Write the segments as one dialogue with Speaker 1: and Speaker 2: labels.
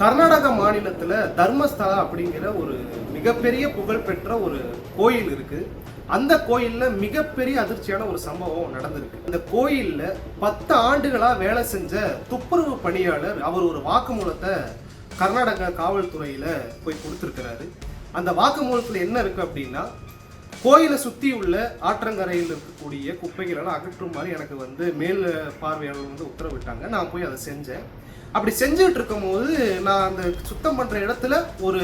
Speaker 1: கர்நாடக மாநிலத்தில் தர்மஸ்தலா அப்படிங்கிற ஒரு மிகப்பெரிய புகழ்பெற்ற ஒரு கோயில் இருக்கு. அந்த கோயிலில் மிகப்பெரிய அதிர்ச்சியான ஒரு சம்பவம் நடந்திருக்கு. இந்த கோயிலில் பத்து ஆண்டுகளாக வேலை செஞ்ச துப்புரவு பணியாளர் அவர் ஒரு வாக்குமூலத்தை கர்நாடக காவல்துறையில் போய் கொடுத்துருக்கிறாரு. அந்த வாக்குமூலத்தில் என்ன இருக்கு அப்படின்னா கோயிலை சுற்றி உள்ள ஆற்றங்கரையில் இருக்கக்கூடிய குப்பைகளெல்லாம் அகற்றுமாறு எனக்கு வந்து மேல் பார்வையாளர் வந்து உத்தரவிட்டாங்க. நான் போய் அதை செஞ்சேன். அப்படி செஞ்சுட்டு இருக்கும்போது நான் அந்த சுத்தம் பண்ணுற இடத்துல ஒரு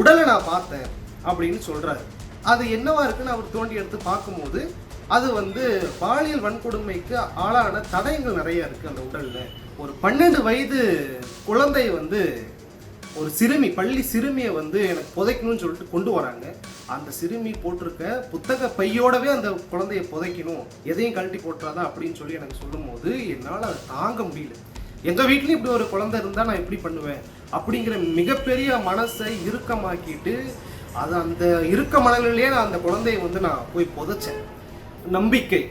Speaker 1: உடலை நான் பார்த்தேன் அப்படின்னு சொல்கிறாரு அது என்னவா இருக்குன்னு அவர் தோண்டி எடுத்து பார்க்கும்போது அது வந்து பாலியல் வன்கொடுமைக்கு ஆளான தடயங்கள் நிறைய இருக்குது அந்த உடலில். ஒரு பன்னெண்டு வயது குழந்தை வந்து ஒரு சிறுமி பள்ளி சிறுமியை வந்து எனக்கு புதைக்கணும்னு சொல்லிட்டு கொண்டு வராங்க. அந்த சிறுமி போட்டிருக்க புத்தக பையோடவே அந்த குழந்தைய புதைக்கணும். எதையும் கழட்டி போட்டுறாதா அப்படின்னு சொல்லி எனக்கு சொல்லும் போது என்னால் அதை தாங்க முடியல. எங்கள் வீட்லேயும் இப்படி ஒரு குழந்தை இருந்தால் நான் எப்படி பண்ணுவேன் அப்படிங்கிற மிகப்பெரிய மனசை இறுக்கமாக்கிட்டு அது அந்த இறுக்க மனநிலையே நான் அந்த குழந்தைய வந்து நான் போய் புதைச்சேன். நம்பிக்கை.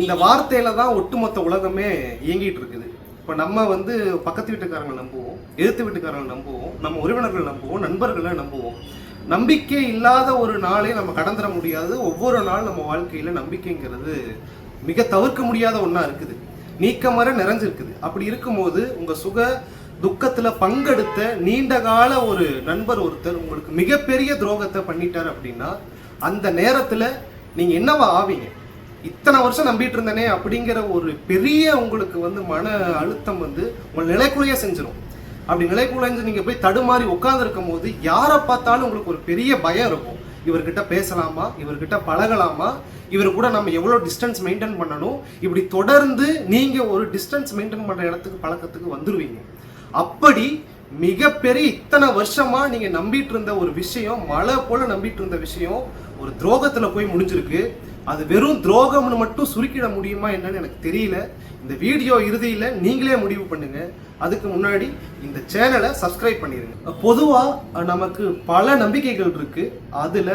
Speaker 1: இந்த வார்த்தையில தான் ஒட்டுமொத்த உலகமே இயங்கிட்டு இருக்குது. இப்போ நம்ம வந்து பக்கத்து வீட்டுக்காரங்களை நம்புவோம். எதிர்த்து வீட்டுக்காரர்கள் நம்புவோம் நம்ம உறவினர்கள் நம்புவோம் நண்பர்களை நம்புவோம். நம்பிக்கை இல்லாத ஒரு நாளே நம்ம கடந்துட முடியாது. ஒவ்வொரு நாள் நம்ம வாழ்க்கையில் நம்பிக்கைங்கிறது மிக தவிர்க்க முடியாத ஒன்றா இருக்குது. நீக்கமர நிறைஞ்சிருக்குது. அப்படி இருக்கும்போது உங்கள் சுக துக்கத்தில் பங்கெடுத்த நீண்ட கால ஒரு நண்பர் ஒருத்தர் உங்களுக்கு மிகப்பெரிய துரோகத்தை பண்ணிட்டார் அப்படின்னா அந்த நேரத்தில் நீங்கள் என்னவா ஆவீங்க? இத்தனை வருஷம் நம்பிட்டு இருந்தனே அப்படிங்கிற ஒரு பெரிய உங்களுக்கு வந்து மன அழுத்தம் வந்து உங்களை நிலைக்குறைய செஞ்சிடும் அப்படி நிலைக்குலைஞ்சு நீங்கள் போய் தடுமாறி உட்காந்துருக்கும் போது யாரை பார்த்தாலும் உங்களுக்கு ஒரு பெரிய பயம் இருக்கும். இவர்கிட்ட பேசலாமா? இவர்கிட்ட பழகலாமா? இவர் கூட நம்ம எவ்வளோ டிஸ்டன்ஸ் மெயின்டைன் பண்ணணும்? இப்படி தொடர்ந்து நீங்கள் ஒரு டிஸ்டன்ஸ் மெயின்டைன் பண்ணுற இடத்துக்கு பழக்கத்துக்கு வந்துடுவீங்க அப்படி மிகப்பெரிய இத்தனை வருஷமா நீங்க நம்பிட்டு இருந்த ஒரு விஷயம் மழை போல நம்பிட்டு இருந்த விஷயம் ஒரு துரோகத்துல போய் முடிஞ்சிருக்கு. அது வெறும் துரோகம்னு மட்டும் சுருக்கிட முடியுமா என்னன்னு எனக்கு தெரியல. இந்த வீடியோ இறுதியில் நீங்களே முடிவு பண்ணுங்க. அதுக்கு முன்னாடி இந்த சேனலை சப்ஸ்கிரைப் பண்ணிடுங்க பொதுவாக நமக்கு பல நம்பிக்கைகள் இருக்கு. அதில்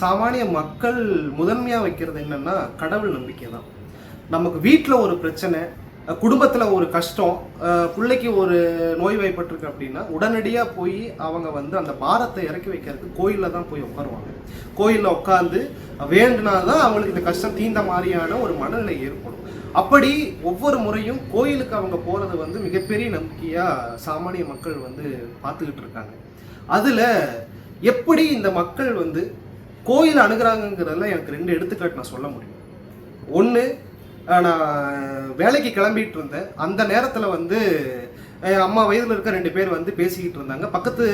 Speaker 1: சாமானிய மக்கள் முதன்மையாக வைக்கிறது என்னன்னா கடவுள் நம்பிக்கை தான் நமக்கு வீட்டில் ஒரு பிரச்சனை குடும்பத்தில் ஒரு கஷ்டம் பிள்ளைக்கு ஒரு நோய் வாய்ப்பட்டிருக்கு அப்படின்னா உடனடியாக போய் அவங்க வந்து அந்த பாரத்தை இறக்கி வைக்கிறதுக்கு கோயிலில் தான் போய் உட்காருவாங்க. கோயிலில் உட்காந்து வேண்டுனா தான் அவங்களுக்கு இந்த கஷ்டம் தீந்த மாதிரியான ஒரு மனநிலை ஏற்படும். அப்படி ஒவ்வொரு முறையும் கோயிலுக்கு அவங்க போகிறது வந்து மிகப்பெரிய நம்பிக்கையாக சாமானிய மக்கள் வந்து பார்த்துக்கிட்டு இருக்காங்க. அதில் எப்படி இந்த மக்கள் வந்து கோயில் அணுகிறாங்கிறதுல எனக்கு ரெண்டு எடுத்துக்காட்டு நான் சொல்ல முடியும். ஒன்று நான் வேலைக்கு கிளம்பிட்டு இருந்தேன். அந்த நேரத்தில் வந்து என் அம்மா வயதில் இருக்க ரெண்டு பேர் வந்து பேசிக்கிட்டு இருந்தாங்க. பக்கத்து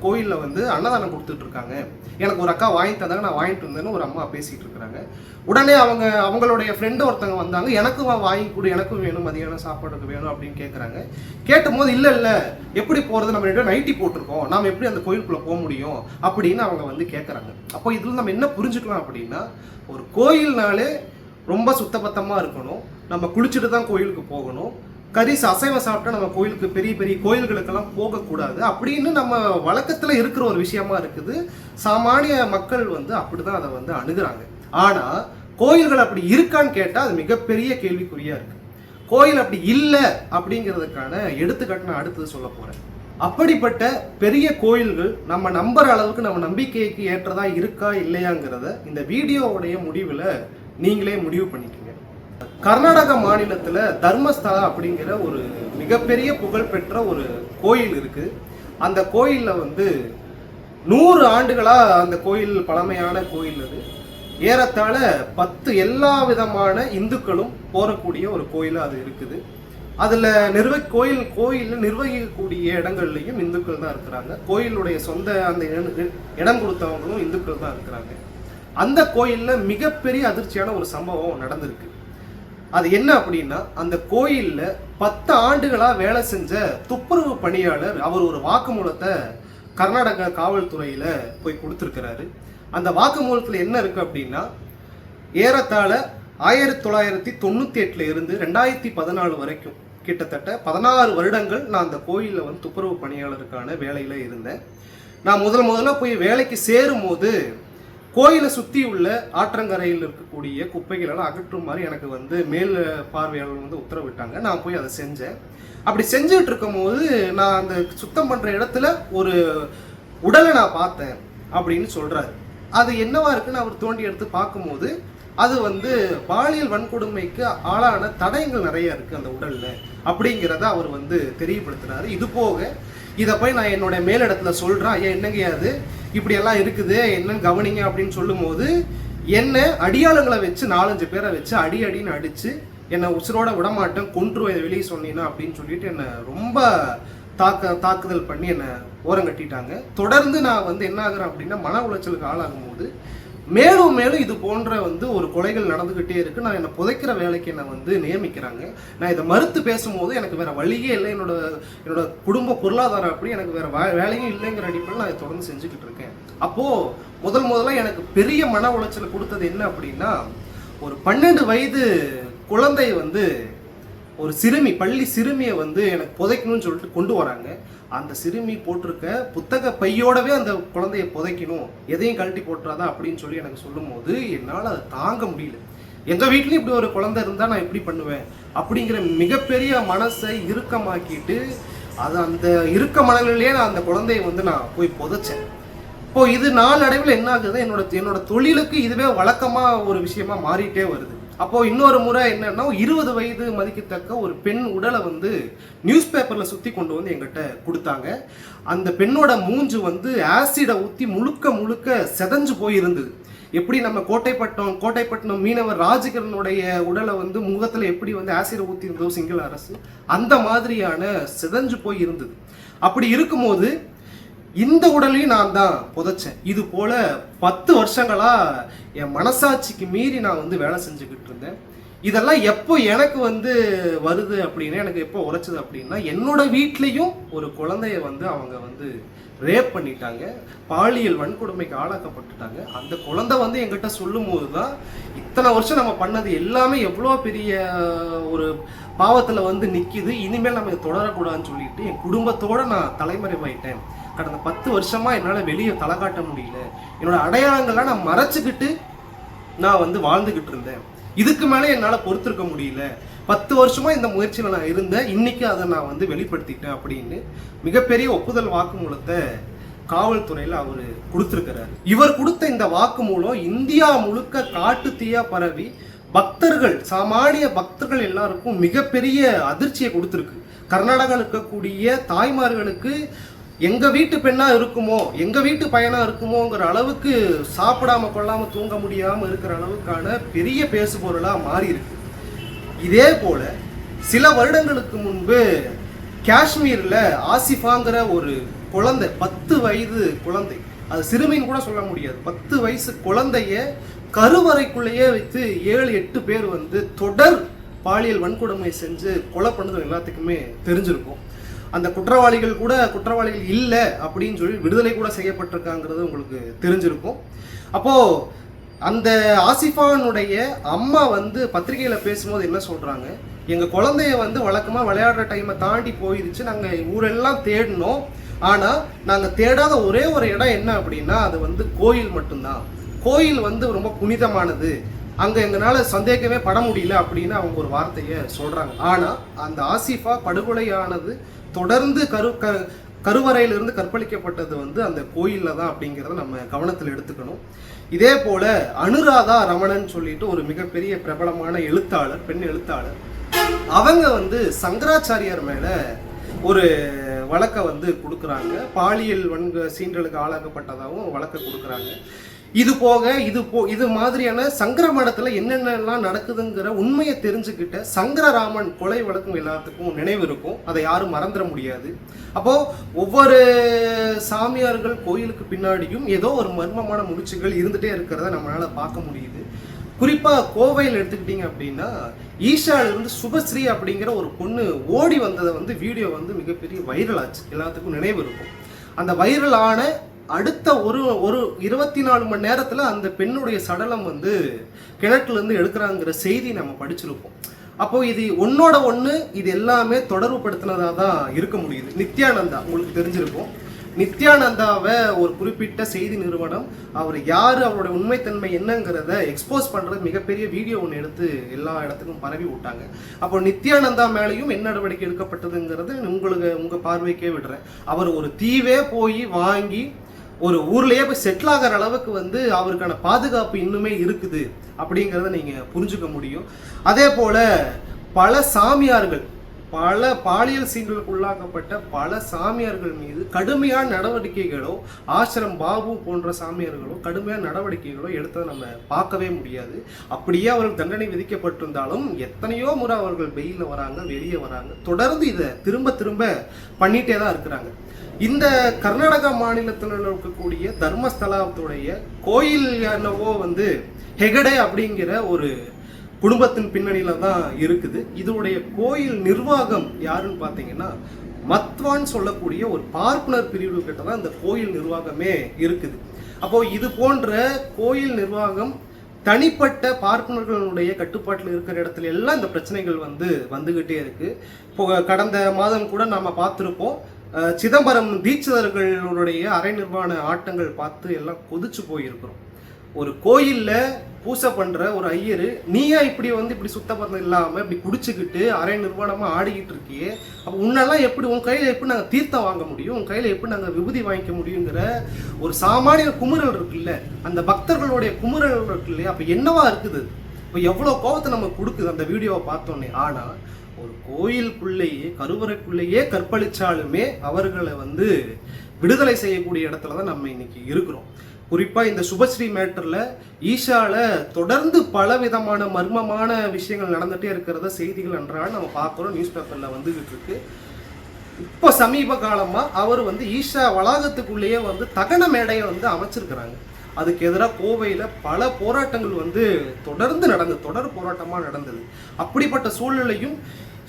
Speaker 1: கோயிலில் வந்து அன்னதானம் கொடுத்துட்டு இருக்காங்க. எனக்கு ஒரு அக்கா வாங்கி தந்தாங்க. நான் வாங்கிட்டு வந்தேன்னு ஒரு அம்மா பேசிகிட்டு இருக்கிறாங்க. உடனே அவங்க அவங்களுடைய ஃப்ரெண்டு ஒருத்தவங்க வந்தாங்க. எனக்கும் வாங்கி கொடு எனக்கும் வேணும் மதியானம் சாப்பாடுக்கு வேணும் அப்படின்னு கேட்குறாங்க கேட்டும்போது இல்லை இல்லை எப்படி போகிறது நம்ம ரெண்டு நைட்டி போட்டிருக்கோம். நாம் எப்படி அந்த கோயிலுக்குள்ளே போக முடியும்? அப்படின்னு அவங்க வந்து கேட்குறாங்க அப்போ இதில் நம்ம என்ன புரிஞ்சுக்கலாம் அப்படின்னா ஒரு கோயில்னாலே ரொம்ப சுத்தபத்தமாக இருக்கணும். நம்ம குளிச்சுட்டு தான் கோயிலுக்கு போகணும். கரிசு அசைவம் சாப்பிட்டா நம்ம கோயிலுக்கு பெரிய பெரிய கோயில்களுக்கெல்லாம் போகக்கூடாது. அப்படின்னு நம்ம வழக்கத்தில் இருக்கிற ஒரு விஷயமா இருக்குது. சாமானிய மக்கள் வந்து அப்படிதான் அதை வந்து அணுகிறாங்க. ஆனால் கோயில்கள் அப்படி இருக்கான்னு கேட்டால் அது மிகப்பெரிய கேள்விக்குறியாக இருக்கு. கோயில் அப்படி இல்லை அப்படிங்கிறதுக்கான எடுத்துக்காட்டு நான் அடுத்தது சொல்ல போகிறேன் அப்படிப்பட்ட பெரிய கோயில்கள் நம்ம நம்புற அளவுக்கு நம்ம நம்பிக்கைக்கு ஏற்றதா இருக்கா இல்லையாங்கிறத இந்த வீடியோவுடைய முடிவில் நீங்களே முடிவு பண்ணிக்கோங்க கர்நாடக மாநிலத்தில் தர்மஸ்தலா அப்படிங்கிற ஒரு மிகப்பெரிய புகழ்பெற்ற ஒரு கோயில் இருக்கு. அந்த கோயிலில் வந்து நூறு ஆண்டுகளாக அந்த கோயில் பழமையான கோயில் அது. ஏறத்தாழ பத்து எல்லா விதமான இந்துக்களும் போகக்கூடிய ஒரு கோயிலாக அது இருக்குது. அதில் நிர்வ கோயில் கோயிலில் நிர்வகிக்கக்கூடிய இடங்கள்லையும் இந்துக்கள் தான் இருக்கிறாங்க. கோயிலுடைய சொந்த அந்த இடம் கொடுத்தவங்களும் இந்துக்கள் தான் இருக்கிறாங்க. அந்த கோயிலில் மிகப்பெரிய அதிர்ச்சியான ஒரு சம்பவம் நடந்திருக்கு. அது என்ன அப்படின்னா அந்த கோயிலில் பத்து ஆண்டுகளாக வேலை செஞ்ச துப்புரவு பணியாளர் அவர் ஒரு வாக்குமூலத்தை கர்நாடக காவல்துறையில் போய் கொடுத்துருக்கிறாரு. அந்த வாக்குமூலத்தில் என்ன இருக்குது அப்படின்னா ஏறத்தாழ ஆயிரத்தி தொள்ளாயிரத்தி தொண்ணூற்றி எட்டில் இருந்து ரெண்டாயிரத்தி பதினாலு வரைக்கும் கிட்டத்தட்ட பதினாறு வருடங்கள் நான் அந்த கோயிலில் வந்து துப்புரவு பணியாளருக்கான வேலையில் இருந்தேன். நான் முதல் முதல்ல போய் வேலைக்கு சேரும் போது கோயிலை சுற்றி உள்ள ஆற்றங்கரையில் இருக்கக்கூடிய குப்பைகளெல்லாம் அகற்றும் மாதிரி எனக்கு வந்து மேல் பார்வையாளர் வந்து உத்தரவிட்டாங்க. நான் போய் அதை செஞ்சேன். அப்படி செஞ்சுட்டு இருக்கும்போது நான் அந்த சுத்தம் பண்ணுற இடத்துல ஒரு உடலை நான் பார்த்தேன் அப்படின்னு சொல்கிறாரு அது என்னவா இருக்குன்னு அவர் தோண்டி எடுத்து பார்க்கும்போது அது வந்து பாலியல் வன்கொடுமைக்கு ஆளான தடயங்கள் நிறைய இருக்குது அந்த உடலில் அப்படிங்கிறத அவர் வந்து தெரியப்படுத்துறாரு. இது போக இதை போய் நான் என்னோட மேலிடத்தில் சொல்கிறேன் ஐயா என்னங்கயாது இப்படியெல்லாம் இப்படி எல்லாம் இருக்குது என்னன்னு கவனிங்க அப்படின்னு சொல்லும்போது என்ன அடியாளங்களை வச்சு நாலஞ்சு பேரை வச்சு அடி அடின்னு அடிச்சு என்னை உசுரோட விடமாட்டேன் கொன்று இதை வெளியே சொன்னீங்கன்னா அப்படின்னு சொல்லிட்டு என்னை ரொம்ப தாக்க தாக்குதல் பண்ணி என்னை ஓரங்கட்டிட்டாங்க. தொடர்ந்து நான் வந்து என்ன ஆகுறேன் அப்படின்னா மன உளைச்சலுக்கு ஆளாகும் போது மேலும் மேலும் இது போன்ற வந்து ஒரு கொலைகள் நடந்துகிட்டே இருக்கு. நான் என்னை புதைக்கிற வேலைக்கு என்னை வந்து நியமிக்கிறாங்க. நான் இதை மறுத்து பேசும்போது எனக்கு வேற வழியே இல்லை. என்னோட என்னோட குடும்ப பொருளாதாரம் அப்படி எனக்கு வேற வேலையும் இல்லைங்கிற அடிப்படையில் நான் இதை தொடர்ந்து செஞ்சுக்கிட்டு இருக்கேன். அப்போ முதல் முதல்ல எனக்கு பெரிய மன உளைச்சல் கொடுத்தது என்ன அப்படின்னா ஒரு பன்னெண்டு வயது குழந்தை வந்து ஒரு சிறுமி பள்ளி சிறுமியை வந்து எனக்கு புதைக்கணும்னு சொல்லிட்டு கொண்டு வராங்க. அந்த சிறுமி போட்டிருக்க புத்தக பையோடவே அந்த குழந்தைய புதைக்கணும். எதையும் கழட்டி போட்டுறாதா அப்படின்னு சொல்லி எனக்கு சொல்லும்போது என்னால் அதை தாங்க முடியல. எங்கள் வீட்லேயும் இப்படி ஒரு குழந்தை இருந்தால் நான் எப்படி பண்ணுவேன் அப்படிங்கிற மிகப்பெரிய மனசை இறுக்கமாக்கிட்டு அது அந்த இறுக்க மனநிலையே நான் அந்த குழந்தைய வந்து நான் போய் புதைச்சேன். இப்போ இது நாளடைவில் என்ன ஆகுது என்னோட என்னோட தொழிலுக்கு இதுவே வழக்கமாக ஒரு விஷயமா மாறிட்டே வருது. அப்போ இன்னொரு முறை என்னன்னா இருபது வயது மதிக்கத்தக்க ஒரு பெண் உடலை வந்து நியூஸ் பேப்பர்ல சுத்தி கொண்டு வந்து எங்கிட்ட கொடுத்தாங்க. அந்த பெண்ணோட மூஞ்சு வந்து ஆசிடை ஊத்தி முழுக்க முழுக்க செதஞ்சு போயிருந்தது. எப்படி நம்ம கோட்டைப்பட்டம் கோட்டைப்பட்டினம் மீனவர் ராஜகிரனுடைய உடலை வந்து முகத்துல எப்படி வந்து ஆசிடை ஊத்தி இருந்தோ சிங்கள அரசு அந்த மாதிரியான சிதஞ்சு போய் இருந்தது அப்படி இருக்கும்போது இந்த உடலையும் நான் தான் புதைச்சேன். இது போல பத்து வருஷங்களா என் மனசாட்சிக்கு மீறி நான் வந்து வேலை செஞ்சுக்கிட்டு இருந்தேன். இதெல்லாம் எப்போ எனக்கு வந்து வருது அப்படின்னா எனக்கு எப்போ உரைச்சது அப்படின்னா என்னோட வீட்லேயும் ஒரு குழந்தைய வந்து அவங்க வந்து ரேப் பண்ணிட்டாங்க. பாலியல் வன்கொடுமைக்கு ஆளாக்கப்பட்டுட்டாங்க. அந்த குழந்தை வந்து எங்கிட்ட சொல்லும் போது தான் இத்தனை வருஷம் நம்ம பண்ணது எல்லாமே எவ்வளோ பெரிய ஒரு பாவத்தில் வந்து நிற்கிது இனிமேல் நம்ம இதை தொடரக்கூடாதுன்னு சொல்லிட்டு என் குடும்பத்தோடு நான் தலைமறைவாயிட்டேன். கடந்த பத்து வருஷமா என்னால் வெளியே தலை காட்ட முடியல. என்னோட அடையாளங்கள்லாம் நான் மறைச்சிக்கிட்டு நான் வந்து வாழ்ந்துக்கிட்டு இருந்தேன். இதுக்கு மேலே என்னால் பொறுத்திருக்க முடியல. பத்து வருஷமா இந்த முயற்சியில் நான் இருந்தேன். இன்னைக்கு அதை நான் வந்து வெளிப்படுத்திட்டேன் அப்படின்னு மிகப்பெரிய ஒப்புதல் வாக்குமூலத்தை காவல்துறையில் அவர் கொடுத்துருக்கிறாரு. இவர் கொடுத்த இந்த வாக்குமூலம் இந்தியா முழுக்க காட்டு தீயா பரவி பக்தர்கள் சாமானிய பக்தர்கள் எல்லாருக்கும் மிகப்பெரிய அதிர்ச்சியை கொடுத்துருக்கு. கர்நாடகாவில் இருக்கக்கூடிய தாய்மார்களுக்கு எங்க வீட்டு பெண்ணா இருக்குமோ எங்க வீட்டு பையனா இருக்குமோங்கிற அளவுக்கு சாப்பிடாம கொள்ளாம தூங்க முடியாம இருக்கிற அளவுக்கான பெரிய பேசு பொருளா மாறி இருக்கு. இதே போல சில வருடங்களுக்கு முன்பு காஷ்மீர்ல ஆசிஃபாங்கிற ஒரு குழந்தை பத்து வயது குழந்தை அது சிறுமின்னு கூட சொல்ல முடியாது பத்து வயசு குழந்தைய கருவறைக்குள்ளேயே வைத்து ஏழு எட்டு பேர் வந்து தொடர் பாலியல் வன்கொடுமை செஞ்சு கொலை பண்ணது எல்லாத்துக்குமே தெரிஞ்சிருக்கும். அந்த குற்றவாளிகள் கூட குற்றவாளிகள் இல்லை அப்படின்னு சொல்லி விடுதலை கூட செய்யப்பட்டிருக்காங்கிறது உங்களுக்கு தெரிஞ்சிருக்கும். அப்போ அந்த ஆசிஃபானுடைய அம்மா வந்து பத்திரிகையில பேசும்போது என்ன சொல்றாங்க? எங்க குழந்தைய வந்து வழக்கமா விளையாடுற டைமை தாண்டி போயிருச்சு. நாங்க ஊரெல்லாம் தேடினோம். ஆனா நாங்க தேடாத ஒரே ஒரு இடம் என்ன அப்படின்னா அது வந்து கோயில் மட்டும்தான். கோயில் வந்து ரொம்ப புனிதமானது. அங்க எங்களால சந்தேகமே பட முடியல அப்படின்னு அவங்க ஒரு வார்த்தையை சொல்றாங்க. ஆனா அந்த ஆசிஃபா படுகொலையானது தொடர்ந்து கரு க கருவறையிலிருந்து கற்பழிக்கப்பட்டது வந்து அந்த கோயிலில் தான் அப்படிங்கிறத நம்ம கவனத்தில் எடுத்துக்கணும். இதே போல அனுராதா ரமணன் சொல்லிட்டு ஒரு மிகப்பெரிய பிரபலமான எழுத்தாளர் பெண் எழுத்தாளர். அவங்க வந்து சங்கராச்சாரியார் மேல ஒரு வழக்கை வந்து கொடுக்குறாங்க. பாலியல் வன்க சீன்றலுக்கு ஆளாக்கப்பட்டதாகவும் வழக்கை கொடுக்குறாங்க. இது போக இது போ இது மாதிரியான சங்கர மடத்தில் என்னென்னலாம் நடக்குதுங்கிற உண்மையை தெரிஞ்சுக்கிட்ட சங்கரராமன் கொலை வழக்கம் எல்லாத்துக்கும் நினைவு இருக்கும். அதை யாரும் மறந்துட முடியாது. அப்போது ஒவ்வொரு சாமியார்கள் கோயிலுக்கு பின்னாடியும் ஏதோ ஒரு மர்மமான முடிச்சுகள் இருந்துகிட்டே இருக்கிறத நம்மளால பார்க்க முடியுது. குறிப்பாக கோவையில் எடுத்துக்கிட்டீங்க அப்படின்னா ஈஷால இருந்து சுபஸ்ரீ அப்படிங்கிற ஒரு பொண்ணு ஓடி வந்ததை வந்து வீடியோ வந்து மிகப்பெரிய வைரல் ஆச்சு. எல்லாத்துக்கும் நினைவு இருக்கும். அந்த வைரலான அடுத்த ஒரு ஒரு இருபத்தி நாலு மணி நேரத்தில் அந்த பெண்ணுடைய சடலம் வந்து கிணற்றுலேருந்து எடுக்கிறாங்கிற செய்தி நம்ம படிச்சிருப்போம். அப்போ இது ஒன்னோட ஒன்று இது எல்லாமே தொடர்பு படுத்தினதாக தான் இருக்க முடியுது. நித்யானந்தா உங்களுக்கு தெரிஞ்சிருக்கும். நித்யானந்தாவை ஒரு குறிப்பிட்ட செய்தி நிறுவனம் அவர் யார் அவருடைய உண்மைத்தன்மை என்னங்கிறத எக்ஸ்போஸ் பண்ணுறது மிகப்பெரிய வீடியோ ஒன்று எடுத்து எல்லா இடத்துக்கும் பரவி விட்டாங்க. அப்போ நித்யானந்தா மேலேயும் என்ன நடவடிக்கை எடுக்கப்பட்டதுங்கிறது உங்களுக்கு உங்கள் பார்வைக்கே விடுறேன். அவர் ஒரு தீவே போய் வாங்கி ஒரு ஊர்லயே போய் செட்டில் ஆகிற அளவுக்கு வந்து அவருக்கான பாதுகாப்பு இன்னுமே இருக்குது அப்படிங்கிறத நீங்க புரிஞ்சுக்க முடியும். அதே போல பல சாமியார்கள் பல பாலியல் சீண்டலுக்கு உள்ளாக்கப்பட்ட பல சாமியார்கள் மீது கடுமையான நடவடிக்கைகளோ ஆசிரம் பாபு போன்ற சாமியார்களோ கடுமையான நடவடிக்கைகளோ எடுத்ததை நம்ம பார்க்கவே முடியாது. அப்படியே அவர்கள் தண்டனை விதிக்கப்பட்டிருந்தாலும் எத்தனையோ முறை அவர்கள் வெயில வராங்க வெளியே வராங்க. தொடர்ந்து இதை திரும்ப திரும்ப பண்ணிட்டே தான் இருக்கிறாங்க. இந்த கர்நாடகா மாநிலத்தில் இருக்கக்கூடிய தர்மஸ்தலத்துடைய கோயில் என்னவோ வந்து ஹெகடே அப்படிங்கிற ஒரு குடும்பத்தின் பின்னணியில தான் இருக்குது. இதோடைய கோயில் நிர்வாகம் யாருன்னு பார்த்தீங்கன்னா மத்வான் சொல்லக்கூடிய ஒரு பார்ப்பனர் பிரிவு கிட்ட தான் இந்த கோயில் நிர்வாகமே இருக்குது. அப்போ இது போன்ற கோயில் நிர்வாகம் தனிப்பட்ட பார்ப்பனர்களுடைய கட்டுப்பாட்டில் இருக்கிற இடத்துல எல்லாம் இந்த பிரச்சனைகள் வந்து வந்துகிட்டே இருக்கு. இப்போ கடந்த மாதம் கூட நாம பார்த்துருப்போம் சிதம்பரம் தீட்சிதர்களுடைய அரை நிர்வாண ஆட்டங்கள் பார்த்து எல்லாம் கொதிச்சு போயிருக்கிறோம். ஒரு கோயிலில் பூசை பண்ணுற ஒரு ஐயர் நீயா இப்படி வந்து இப்படி சுத்தபத்தம் இல்லாமல் இப்படி குடிச்சுக்கிட்டு அரை நிர்வாணமாக ஆடிக்கிட்டு இருக்கியே? அப்போ உன்னெல்லாம் எப்படி உன் கையில் எப்படி நாங்கள் தீர்த்தம் வாங்க முடியும்? உன் கையில் எப்படி நாங்கள் விபூதி வாங்கிக்க முடியுங்கிற ஒரு சாமானிய குமுறல் இருக்குல்ல அந்த பக்தர்களுடைய குமுறல் இருக்கு இல்லையா அப்போ என்னவா இருக்குது? இப்போ எவ்வளோ கோபத்தை நம்ம கொடுக்குது அந்த வீடியோவை பார்த்தோன்னே. ஆனால் ஒரு கோயிலுக்குள்ளேயே கருவறைக்குள்ளேயே கற்பழிச்சாலுமே அவர்களை வந்து விடுதலை செய்யக்கூடிய இடத்துல தான் நம்ம இன்னைக்கு இருக்கிறோம். குறிப்பாக இந்த சுபஸ்ரீ மேட்டரில் ஈஷாவில் தொடர்ந்து பல விதமான மர்மமான விஷயங்கள் நடந்துகிட்டே இருக்கிறத செய்திகள் என்றால் நம்ம பார்க்குறோம் நியூஸ் பேப்பரில் வந்துகிட்டு இருக்கு. இப்போ சமீப காலமாக அவர் வந்து ஈஷா வளாகத்துக்குள்ளேயே வந்து தகன மேடையை வந்து அமைச்சிருக்கிறாங்க. அதுக்கு எதிராக கோவையில் பல போராட்டங்கள் வந்து தொடர்ந்து நடந்தது தொடர் போராட்டமாக நடந்தது. அப்படிப்பட்ட சூழ்நிலையும்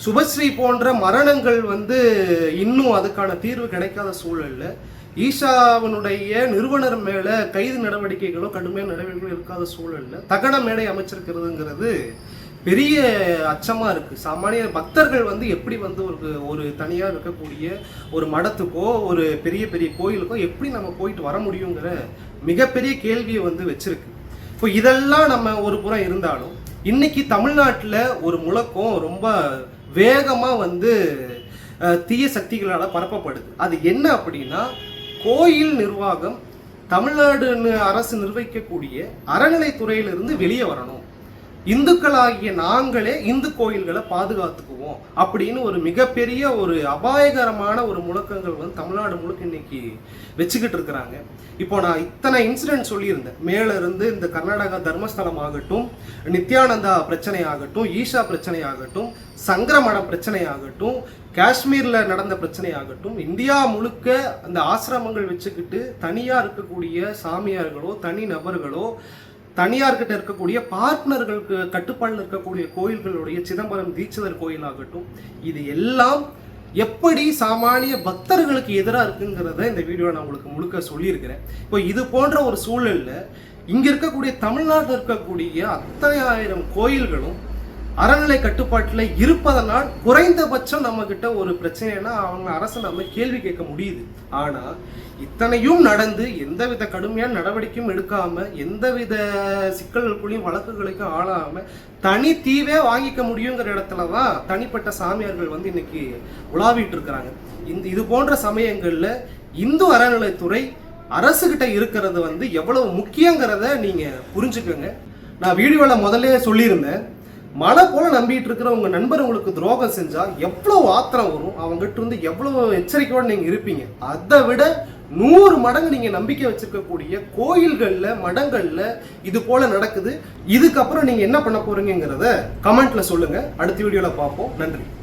Speaker 1: சுபஸ்ரீ போன்ற மரணங்கள் வந்து இன்னும் அதுக்கான தீர்வு கிடைக்காத சூழலில். ஈஷாவினுடைய நிறுவனர் மேல கைது நடவடிக்கைகளோ கடுமையான நடவடிக்கைகளோ இருக்காத சூழல்ல தகன மேடை அமைச்சிருக்கிறதுங்கிறது பெரிய அச்சமாக இருக்குது சாமானிய பக்தர்கள் வந்து எப்படி வந்து ஒரு ஒரு தனியாக இருக்கக்கூடிய ஒரு மடத்துக்கோ ஒரு பெரிய பெரிய கோயிலுக்கோ எப்படி நம்ம போயிட்டு வர முடியுங்கிற மிகப்பெரிய கேள்வியை வந்து வச்சிருக்கு. இப்போ இதெல்லாம் நம்ம ஒரு புறம் இருந்தாலும் இன்னைக்கு தமிழ்நாட்டில் ஒரு முழக்கம் ரொம்ப வேகமாக வந்து தீய சக்திகளால் பரப்பப்படுது. அது என்ன அப்படின்னா கோயில் நிர்வாகம் தமிழ்நாடு அரசு நிர்வகிக்கக்கூடிய அறநிலைத்துறையிலிருந்து வெளியே வரணும். இந்துக்களாகிய நாங்களே இந்து கோயில்களை பாதுகாத்துக்குவோம் அப்படின்னு ஒரு மிகப்பெரிய ஒரு அபாயகரமான ஒரு முழக்கங்கள் வந்து தமிழ்நாடு முழுக்க இன்னைக்கு வச்சுக்கிட்டு இருக்கிறாங்க. இப்போ நான் இத்தனை இன்சிடென்ட் சொல்லியிருந்தேன். மேலே இருந்து இந்த கர்நாடகா தர்மஸ்தலம் ஆகட்டும் நித்யானந்தா பிரச்சனை ஆகட்டும் ஈஷா பிரச்சனை ஆகட்டும் சங்கரமட பிரச்சனை ஆகட்டும் காஷ்மீரில் நடந்த பிரச்சனை ஆகட்டும் இந்தியா முழுக்க அந்த ஆசிரமங்கள் வச்சுக்கிட்டு தனியாக இருக்கக்கூடிய சாமியார்களோ தனி நபர்களோ தனியார்கிட்ட இருக்கக்கூடிய பார்ட்னர்களுக்கு கட்டுப்பாடில் இருக்கக்கூடிய கோயில்களுடைய சிதம்பரம் தீட்சிதர் கோயில் ஆகட்டும் இது எல்லாம் எப்படி சாமானிய பக்தர்களுக்கு எதிராக இருக்குங்கிறத இந்த வீடியோ நான் உங்களுக்கு முழுக்க சொல்லியிருக்கிறேன். இப்போ இது போன்ற ஒரு சூழல்ல இங்க இருக்கக்கூடிய தமிழ்நாட்டில் இருக்கக்கூடிய அத்தனை ஆயிரம் கோயில்களும் அறநிலை கட்டுப்பாட்டில் இருப்பதனால் குறைந்தபட்சம் நம்ம கிட்ட ஒரு பிரச்சனைனா அவங்க அரசு நம்ம கேள்வி கேட்க முடியுது. ஆனா இத்தனையும் நடந்து எந்தவித கடுமையான நடவடிக்கையும் எடுக்காம எந்தவித சிக்கல்களுக்குள்ளேயும் வழக்குகளுக்கும் ஆளாம தனி தீவே வாங்கிக்க முடியுங்கிற இடத்துல தான் தனிப்பட்ட சாமியார்கள் வந்து இன்னைக்கு உலாவிட்டு இருக்கிறாங்க இந்த இது போன்ற சமயங்கள்ல இந்து அறநிலைத்துறை அரசுகிட்ட இருக்கிறது வந்து எவ்வளவு முக்கியங்கிறத நீங்க புரிஞ்சுக்கோங்க. நான் வீடியோவில் முதல்ல சொல்லியிருந்தேன். மழை போல நம்பிட்டு இருக்கிற உங்க நண்பர் உங்களுக்கு துரோகம் செஞ்சா எவ்வளவு ஆத்திரம் வரும்? அவங்ககிட்ட இருந்து எவ்வளவு எச்சரிக்கையோட நீங்க இருப்பீங்க? அதை விட நூறு மடங்கு நீங்க நம்பிக்கை வச்சிருக்கக்கூடிய கோயில்கள்ல மடங்கள்ல இது போல நடக்குது. இதுக்கப்புறம் நீங்க என்ன பண்ண போறீங்கிறத கமெண்ட்ல சொல்லுங்க. அடுத்த வீடியோல பார்ப்போம். நன்றி.